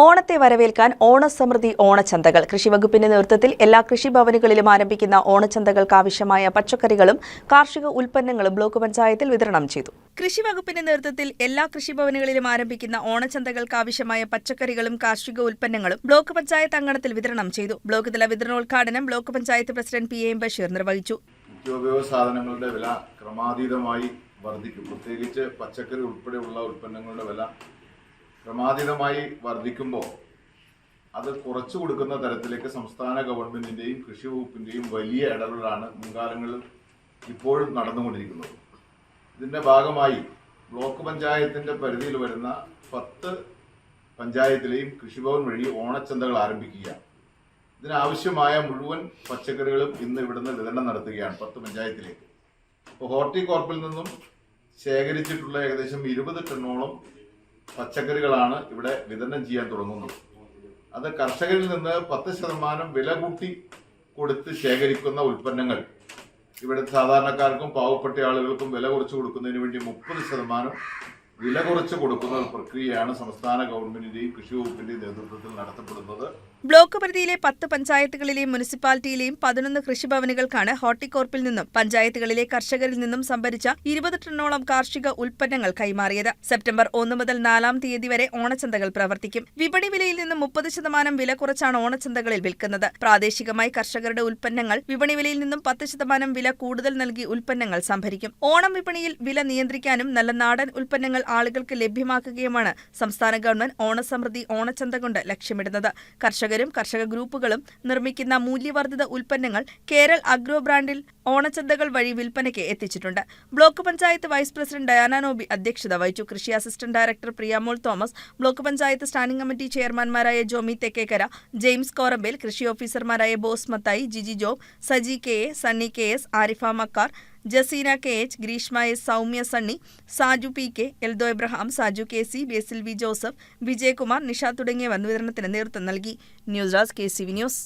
ഓണത്തെ വരവേൽക്കാൻ ഓണസമൃദ്ധി ഓണച്ചന്തകൾ. കൃഷിവകുപ്പിന്റെ നേതൃത്വത്തിൽ എല്ലാ കൃഷിഭവനുകളിലും ആരംഭിക്കുന്ന ഓണച്ചന്തകൾക്ക് ആവശ്യമായ പച്ചക്കറികളും കാർഷിക ഉൽപ്പന്നങ്ങളും ബ്ലോക്ക് പഞ്ചായത്തിൽ വിതരണം ചെയ്തു. കൃഷിവകുപ്പിന്റെ നേതൃത്വത്തിൽ എല്ലാ കൃഷിഭവനുകളിലും ആരംഭിക്കുന്ന ഓണച്ചന്തകൾക്ക് ആവശ്യമായ പച്ചക്കറികളും കാർഷിക ഉൽപ്പന്നങ്ങളും ബ്ലോക്ക് പഞ്ചായത്ത് അങ്കണത്തിൽ വിതരണം ചെയ്തു. ബ്ലോക്ക് തല വിതരണോദ്ഘാടനം block panchayat president P. M. Basheer നിർവഹിച്ചു. സാധനങ്ങളുടെ വില ക്രമാതീതമായി വർദ്ധിക്കും. പ്രത്യേകിച്ച് പച്ചക്കറി ഉൾപ്പെടെയുള്ള ഉൽപ്പന്നങ്ങളുടെ വില ക്രമാതീതമായി വർദ്ധിക്കുമ്പോൾ അത് കുറച്ചു കൊടുക്കുന്ന തരത്തിലേക്ക് സംസ്ഥാന ഗവൺമെന്റിന്റെയും കൃഷി വകുപ്പിന്റെയും വലിയ ഇടപെടലാണ് മുൻകാലങ്ങളിൽ ഇപ്പോഴും നടന്നുകൊണ്ടിരിക്കുന്നത്. ഇതിന്റെ ഭാഗമായി ബ്ലോക്ക് പഞ്ചായത്തിന്റെ പരിധിയിൽ വരുന്ന പത്ത് പഞ്ചായത്തിലെയും കൃഷിഭവൻ വഴി ഓണച്ചന്തകൾ ആരംഭിക്കുകയാണ്. ഇതിനാവശ്യമായ മുഴുവൻ പച്ചക്കറികളും ഇന്ന് ഇവിടുന്ന് വിതരണം നടത്തുകയാണ് പത്ത് പഞ്ചായത്തിലേക്ക്. ഇപ്പോൾ ഹോർട്ടികോർപ്പിൽ നിന്നും ശേഖരിച്ചിട്ടുള്ള ഏകദേശം ഇരുപത് ടണ്ണോളം പച്ചക്കറികളാണ് ഇവിടെ വിതരണം ചെയ്യാൻ തുടങ്ങുന്നത്. അത് കർഷകരിൽ നിന്ന് പത്ത് ശതമാനം വില കൂട്ടി കൊടുത്ത് ശേഖരിക്കുന്ന ഉൽപ്പന്നങ്ങൾ. ഇവിടെ സാധാരണക്കാർക്കും പാവപ്പെട്ട ആളുകൾക്കും വില കുറച്ച് കൊടുക്കുന്നതിന് വേണ്ടി മുപ്പത് ശതമാനം വില കുറച്ച് കൊടുക്കുന്ന പ്രക്രിയയാണ് സംസ്ഥാന ഗവൺമെന്റിന്റെയും കൃഷി വകുപ്പിന്റെയും നേതൃത്വത്തിൽ നടത്തപ്പെടുന്നത്. ബ്ലോക്ക് പരിധിയിലെ പത്ത് പഞ്ചായത്തുകളിലെയും മുനിസിപ്പാലിറ്റിയിലെയും പതിനൊന്ന് കൃഷിഭവനുകൾക്കാണ് ഹോർട്ടിക്കോർപ്പിൽ നിന്നും പഞ്ചായത്തുകളിലെ കർഷകരിൽ നിന്നും സംഭരിച്ച ഇരുപത് ടണ്ണോളം കാർഷിക ഉൽപ്പന്നങ്ങൾ കൈമാറിയത്. സെപ്റ്റംബർ ഒന്ന് മുതൽ നാലാം തീയതി വരെ ഓണച്ചന്തകൾ പ്രവർത്തിക്കും. വിപണി വിലയിൽ നിന്നും മുപ്പത് ശതമാനം വില കുറച്ചാണ് ഓണച്ചന്തകളിൽ വിൽക്കുന്നത്. പ്രാദേശികമായി കർഷകരുടെ ഉൽപ്പന്നങ്ങൾ വിപണി വിലയിൽ നിന്നും പത്ത് ശതമാനം വില കൂടുതൽ നൽകി ഉൽപ്പന്നങ്ങൾ സംഭരിക്കും. ഓണം വിപണിയിൽ വില നിയന്ത്രിക്കാനും നല്ല നാടൻ ഉൽപ്പന്നങ്ങൾ ആളുകൾക്ക് ലഭ്യമാക്കുകയുമാണ്. സംസ്ഥാന ഗവൺമെന്റ് ഓണസമൃദ്ധി ഓണച്ചന്ത കൊണ്ട് ലക്ഷ്യമിടുന്നത്. കർഷകരും കർഷക ഗ്രൂപ്പുകളും നിർമ്മിക്കുന്ന മൂല്യവർദ്ധിത ഉൽപ്പന്നങ്ങൾ കേരള അഗ്രോ ബ്രാൻഡിൽ ഓണച്ചന്തകൾ വഴി വിൽപ്പനയ്ക്ക് എത്തിച്ചിട്ടുണ്ട്. Block panchayat vice president Diana Noby അധ്യക്ഷത വഹിച്ചു. കൃഷി assistant director Priyamol Thomas block panchayat standing committee ചെയർമാൻമാരായ Jomy Thekkekkara James Korampel കൃഷി ഓഫീസർമാരായ Bose Mathai Jiji Job Saji K A Sunny K S Arifa Makkar Jaseena K H Greeshma S Soumya Sunny Saju P K Eldho Abraham Saju K C Basil V Joseph Vijayakumar Nisha തുടങ്ങിയവർ വിതരണത്തിന് നേതൃത്വം നൽകി. News desk K C V news.